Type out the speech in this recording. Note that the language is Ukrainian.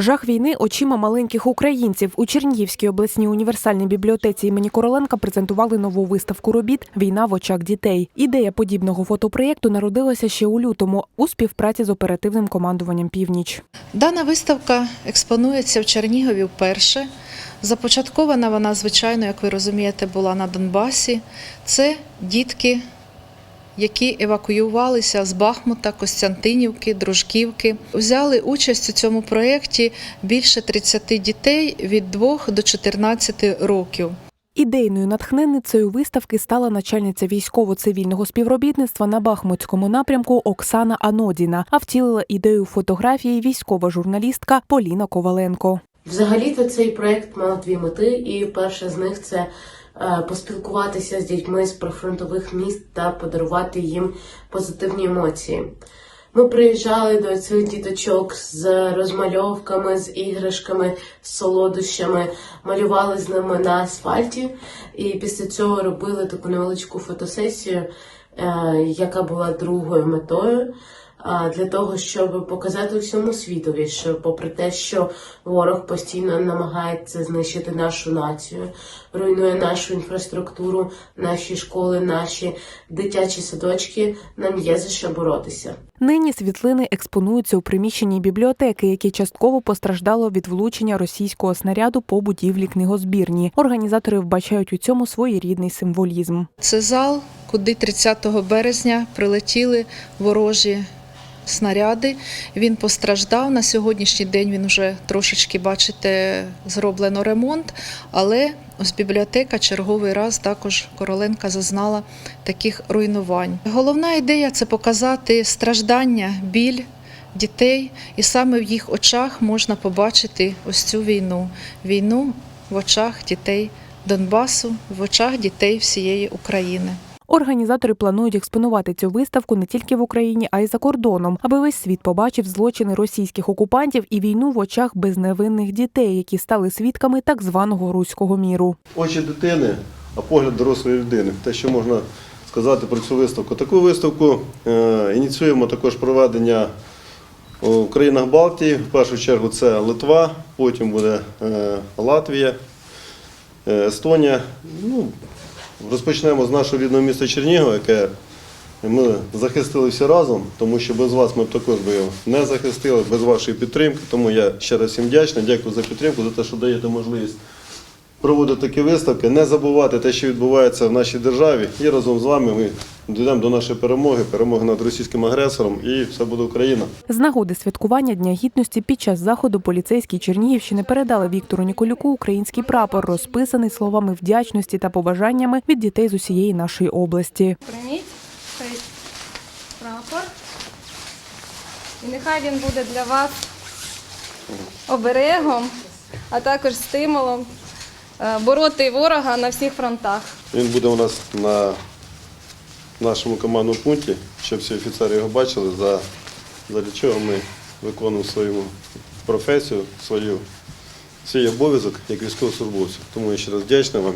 Жах війни очима маленьких українців у Чернігівській обласній універсальній бібліотеці імені Короленка презентували нову виставку робіт Війна в очах дітей. Ідея подібного фотопроєкту народилася ще у лютому у співпраці з оперативним командуванням Північ. Дана виставка експонується в Чернігові вперше. Започаткована вона, звичайно, як ви розумієте, була на Донбасі. Це дітки, які евакуювалися з Бахмута, Костянтинівки, Дружківки. Взяли участь у цьому проєкті більше 30 дітей від 2 до 14 років. Ідейною натхненницею виставки стала начальниця військово-цивільного співробітництва на Бахмутському напрямку Оксана Анодіна, а втілила ідею фотографії військова журналістка Поліна Коваленко. Взагалі-то цей проект мав дві мети, і перша з них це поспілкуватися з дітьми з прифронтових міст та подарувати їм позитивні емоції. Ми приїжджали до цих діточок з розмальовками, з іграшками, з солодощами, малювали з ними на асфальті, і після цього робили таку невеличку фотосесію, е, яка була другою метою. А, Для того щоб показати всьому світові, що попри те, що ворог постійно намагається знищити нашу націю, руйнує нашу інфраструктуру, наші школи, наші дитячі садочки, нам є за що боротися. Нині світлини експонуються у приміщенні бібліотеки, яке частково постраждало від влучення російського снаряду по будівлі книгозбірні. Організатори вбачають у цьому своєрідний символізм. Це зал, куди 30 березня прилетіли ворожі снаряди. Він постраждав. На сьогоднішній день він вже трошечки, бачите, зроблено ремонт, але ось бібліотека черговий раз також Короленка зазнала таких руйнувань. Головна ідея це показати страждання, біль. Дітей, і саме в їх очах можна побачити ось цю війну. Війну в очах дітей Донбасу, в очах дітей всієї України. Організатори планують експонувати цю виставку не тільки в Україні, а й за кордоном, аби весь світ побачив злочини російських окупантів і війну в очах безневинних дітей, які стали свідками так званого руського міру. очі дитини, а погляд дорослої людини. Те, що можна сказати про цю виставку. Таку виставку е, ініціюємо також проведення у країнах Балтії. В першу чергу це Литва, потім буде е, Латвія, е, Естонія. Ну, розпочнемо з нашого рідного міста Чернігова, яке ми захистили всі разом, тому що без вас ми б також би не захистили, без вашої підтримки. Тому я ще раз всім вдячний. Дякую за підтримку, за те, що даєте можливість проводити такі виставки, не забувати те, що відбувається в нашій державі, і разом з вами ми дійдемо до нашої перемоги, перемоги над російським агресором, і все буде Україна. З нагоди святкування Дня гідності під час заходу поліцейські Чернігівщини передали Віктору Ніколюку український прапор, розписаний словами вдячності та побажаннями від дітей з усієї нашої області. Прийміть цей прапор. І нехай він буде для вас оберегом, а також стимулом е, бороти ворога на всіх фронтах. Він буде у нас на нашому командному пункті, щоб всі офіцери його бачили, за, за чого ми виконуємо свою професію, свою, свій обов'язок як військовослужбовців. Тому я ще раз вдячний вам.